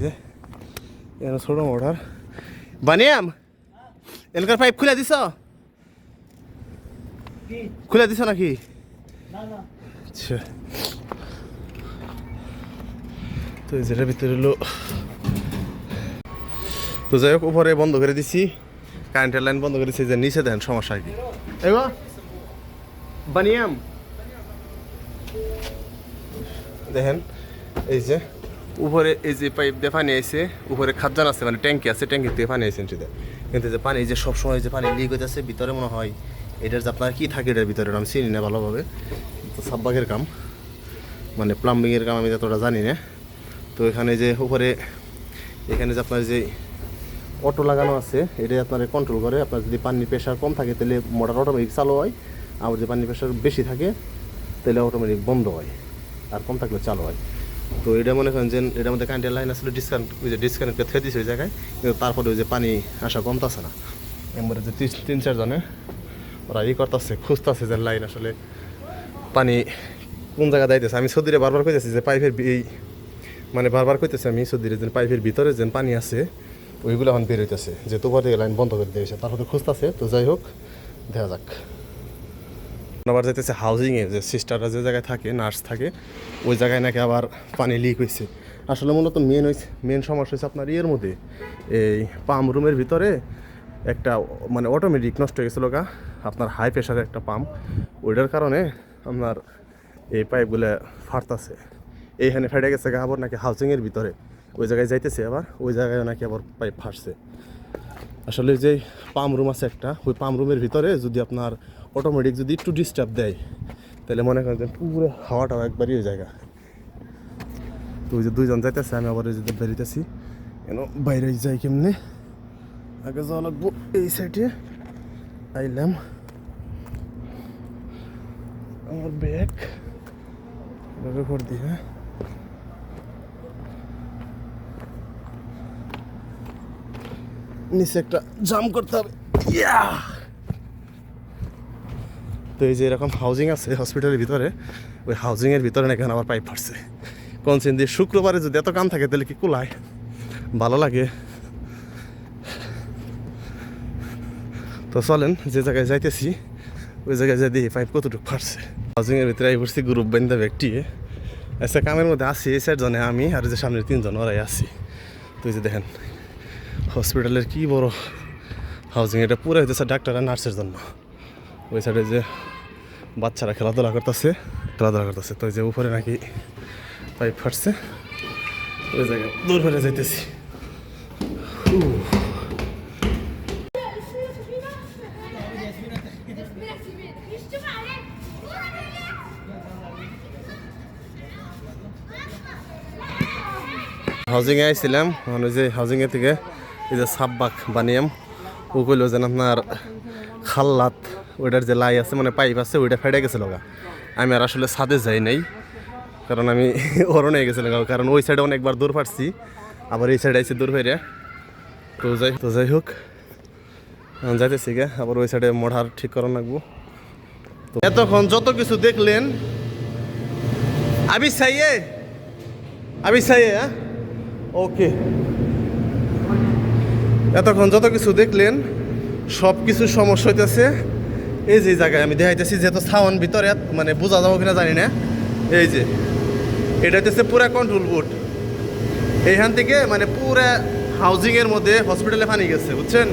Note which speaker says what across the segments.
Speaker 1: যে এখানে ছোটো মোটর। বানিয়াম এলাকার পাইপ খুলে দিছ? খুলে দিছ নাকি? আচ্ছা তো যেটার ভিতরে হলো। তো যাই হোক উপরে বন্ধ করে দিছি। কারেন্টের লাইন বন্ধ করে দিছি যে নিচে দেন সমস্যা কি। বানিয়াম। দেখেন এই যে উপরে এই যে পাইপ দিয়ে পানি আইছে, উপরে খাদ্যান আছে মানে ট্যাঙ্কি আছে ট্যাঙ্কি দিয়ে পানি আইছে সেটা কিন্তু যে পানি যে সবসময় যে পানি লিক হইতেছে, ভিতরে মনে হয় এটার যে আপনার কী থাকে এটার ভিতরে, আমি চিনি না ভালোভাবে। তো সাব্বাকের কাম মানে প্লাম্বিংয়ের কাম আমি যতটা জানি না। তো এখানে যে উপরে, এখানে যে আপনার যে অটো লাগানো আছে এটা আপনার কন্ট্রোল করে। আপনার যদি পানির প্রেশার কম থাকে, তাহলে মোটর অটোমেটিক চালু হয়। আর যদি পানির প্রেশার বেশি থাকে, তাহলে অটোমেটিক বন্ধ হয়। আর কম থাকলে চালু হয়। তো এটা মনে করেন যে এটার মধ্যে কারেন্টের লাইন আসলে ডিসকানেক্ট ওই যে ডিসকানেক্ট থেকে দিয়েছে ওই জায়গায়, কিন্তু তারপরে ওই যে পানি আসা কমতেছে না। এমবারে যে তিন চারজনে ওরা ই করতেছে, খুঁজতেছে যে লাইন আসলে পানি কোন জায়গায় যাইতেছে। আমি সৌদিরে বারবার কইতেছি যে পাইপের এই মানে বারবার কইতেছি আমি সৌদিরে যে পাইপের ভিতরে যে পানি আছে, ওইগুলো এখন বের হইতেছে। যে তোবার লাইন বন্ধ করে দিয়েছে, তারপরে খুঁজতেছে। তো যাই হোক দেখা যাক। আবার যাইতেছে হাউজিংয়ে যে সিস্টাররা যে জায়গায় থাকে নার্স থাকে, ওই জায়গায় নাকি আবার পানি লিক হয়েছে আসলে মূলত মেন হয়েছে মেন সমস্যা হয়েছে আপনার ইয়ের মধ্যে। এই পাম্প রুমের ভিতরে একটা মানে অটোমেটিক নষ্ট হয়ে গেছিল গা, আপনার হাই প্রেশারের একটা পাম্প ওইটার কারণে আপনার এই পাইপগুলো ফাটতাছে। এইখানে ফেটে গেছে গা আবার নাকি হাউজিংয়ের ভিতরে। ওই জায়গায় যাইতেছে আবার, ওই জায়গায় নাকি আবার পাইপ ফাটছে। আসলে যে পাম্প রুম আছে একটা, ওই পাম্প রুমের ভিতরে যদি আপনার অটোমেটিক যদি একটু ডিস্টার্ব দেয়, তাহলে মনে করেন যে পুরো হাওয়াটাও একবারই ওই জায়গা। তো ওই যে দুইজন যাইতেছে, আমি আবার ওই যে বেরিতেছি। কেন? বাইরে যাই কেমনে? আগে যাওয়া লাগবো এই সাইডে আইলাম। আমার ব্যাগ করে দিই হ্যাঁ? নিচে একটা জাম করতে হবে। ইয়া তো এই যে এরকম হাউজিং আছে হসপিটালের ভিতরে, ওই হাউজিংয়ের ভিতরে এখন আবার পাইপ ফাটছে। কোন সিন দিয়ে শুক্রবারে যদি এত কাম থাকে তাহলে কি কুলায়? ভালো লাগে। তো চলেন, যে জায়গায় যাইতেছি, ওই জায়গায় যাই দেখি পাইপ কতটুকু ফাটছে। হাউজিংয়ের ভিতরে আই পড়ছি গ্রুপ বান্ধা ব্যক্তি। আচ্ছা কামের মধ্যে আছি, এই সাইড জনে আমি, আর যে সামনের তিনজন, ওরাই আছি। তুই যে দেখেন হসপিটালের কি বড় হাউজিং এটা পুরো হইতেছে ডাক্তার আর নার্সের জন্য। ওই সাইডে যে বাচ্চারা খেলাধুলা করতেছে খেলাধুলা করতেছে। তো যে উপরে নাকি পাইপ ফাটছে, ওই জায়গায় দূর ফেলে যাইতেছি। হাউজিংয়ে আইছিলাম মানে যে হাউজিংয়ে থেকে এই যে সাব্বাক বানিয়াম ও কইল যেন আপনার খাল্লাত ওইটার যে লাই আছে মানে পাইপ আছে ওইটা ফেটে গেছিল গা আমি আর আসলে ছাদে যাই নাই কারণ আমি অরণে গেছিলাম গা, কারণ ওই সাইডে অনেকবার দূর পারছি আবার এই সাইডে আইছি দূর ফেরে তো যাই তো যাই হোক যাইতেছি গে আবার ওই সাইডে মোড়ার ঠিক করা লাগবো। এতক্ষণ যত কিছু দেখলেন আমি চাইয়ে আমি চাইয়ে হ্যাঁ? ওকে। এতক্ষণ যত কিছু দেখলেন, সব কিছু সমস্যা হইতেছে। এই যে জায়গায় আমি দেখাইতেছি যেহেতু সাউন ভিতরে মানে বোঝা যাব কিনা জানি না। এই যে, এটা হইতেছে পুরা কন্ট্রোল বোর্ড এইখান থেকে মানে পুরা হাউজিংয়ের মধ্যে হসপিটালে পানি গেছে, বুঝছেন?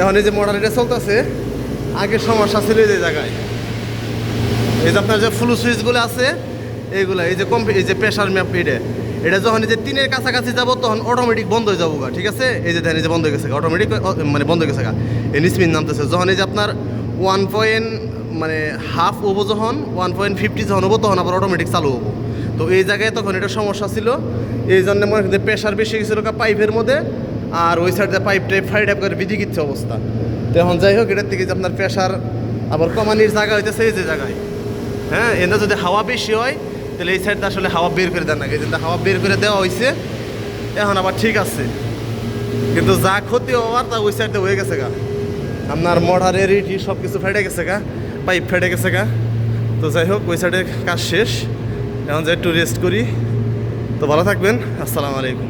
Speaker 1: এখন এই যে মডাল এটা চলতেছে, আগে সমস্যা ছিল এই জায়গায়। এই যে আপনার যে ফ্লু সুইচগুলো আছে, এইগুলো, এই যে কম্পি এই যে প্রেশার ম্যাপ এটা। এটা যখন যে তিনের কাছাকাছি যাব, তখন অটোমেটিক বন্ধ হয়ে যাব ঠিক আছে? এই যে দেখেন, এই যে বন্ধ হয়ে গেছে অটোমেটিক মানে বন্ধ হয়ে গেছে। এই নিসমিন নামতেছে। যখন এই যে আপনার ওয়ান পয়েন্ট মানে হাফ হব যখন ওয়ান পয়েন্ট ফিফটি যখন হব, তখন আবার অটোমেটিক চালু হব। তো এই জায়গায় তখন এটা সমস্যা ছিল। এই জন্য মনে হয় প্রেশার বেশি গেছিল পাইপের মধ্যে, আর ওই সাইডে পাইপ টাইপ ফাইড টাইপ করে বিধি কিচ্ছে অবস্থা। তো এখন যাই হোক, এটার থেকে যে আপনার প্রেশার আবার কমানির জায়গা হইতেছে এই যে জায়গায়। হ্যাঁ এনে যদি হাওয়া বেশি হয় তাহলে এই সাইডটা আসলে হাওয়া বের করে দেন না কিন্তু হাওয়া বের করে দেওয়া হয়েছে এখন আবার ঠিক আছে। কিন্তু যা ক্ষতি হওয়ার তা ওই সাইডে হয়ে গেছে গা। আপনার মডার এরিটি সব কিছু ফেটে গেছে গা পাইপ ফেটে গেছে গা। তো যাই হোক, ওই সাইডে কাজ শেষ। এখন যাই একটু রেস্ট করি। তো ভালো থাকবেন, আসসালামু আলাইকুম।